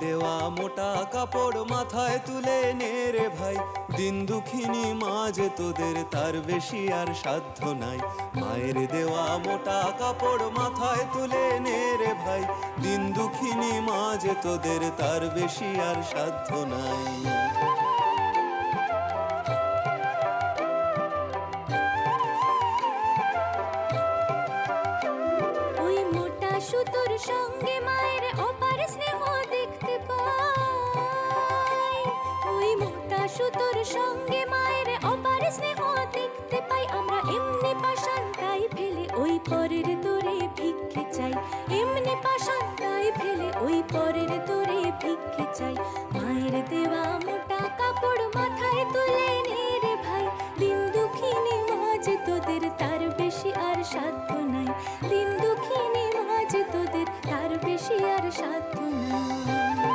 দেওয়া মোটা কাপড় মাথায় তুলে নে রে ভাই। দিন দুঃখিনী মাঝ তোদের তার বেশি আর সাধ্য নাই। মায়ের দেওয়া মোটা কাপড় মাথায় তুলে নে রে ভাই। দিন দুঃখিনী মাঝ তোদের তার বেশি আর সাধ্য নাই। সঙ্গে মায়ের সুতোর সঙ্গে মায়ের অপার স্নেহ দেখতে পাই। আমরা এমনি পাষাণ, তাই ফেলে ওই পরের তোরে ভিক্ষে চাই। এমনি পাষাণ, তাই ফেলে ওই পরের তোরে ভিক্ষে চাই। মায়ের দেওয়া মোটা কাপড় মাথায় তুলে নে রে ভাই। দিন দুঃখিনী মাঝ তোদের, তার বেশি আর সাধ্য নাই। দিন দুঃখিনী মাঝ তোদের, তার বেশি আর সাধ্য নাই।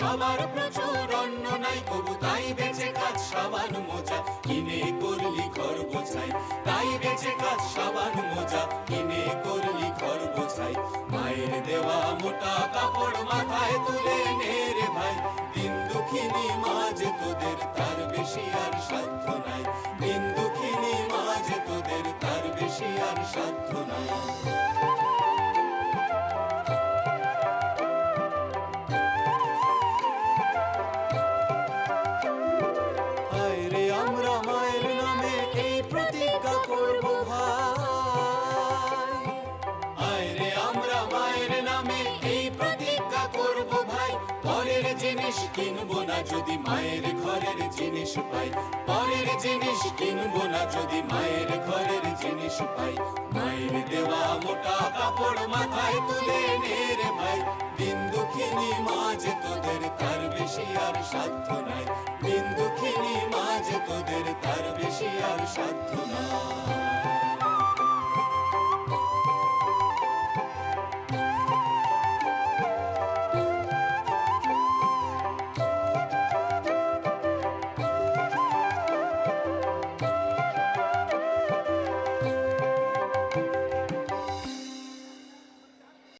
সবার প্রচুর অন্ন নাই। তবু তাই বেঁচে কাজ সাবান মোজা, কিনে করলি ঘর বোঝাই তাই বেঁচে কাজ সাবান মোজা, কিনে করলি ঘর বোঝাই মায়ের দেওয়া মোটা কাপড় মাথায় তুলে নে রে ভাই। দিন দুঃখিনী মাঝ তোদের তার বেশি আর সাধ্য আর সাধ্য নাই। আমরা মায়ের নামে এই প্রতিজ্ঞা ভাই, পরের জিনিস কিনবো না যদি মায়ের ঘরের জিনিস পাই। পরের জিনিস কিনবো না যদি মায়ের ঘরের জিনিস পাই। মায়ের দেওয়া মোটা কাপড় মাথায় তুলে নে রে ভাই। দিন দুঃখিনী মাঝ তোদের তার বেশি আর সাধ্য নাই। দিন দুঃখিনী মাঝ তোদের তার বেশি আর সাধ্য নাই।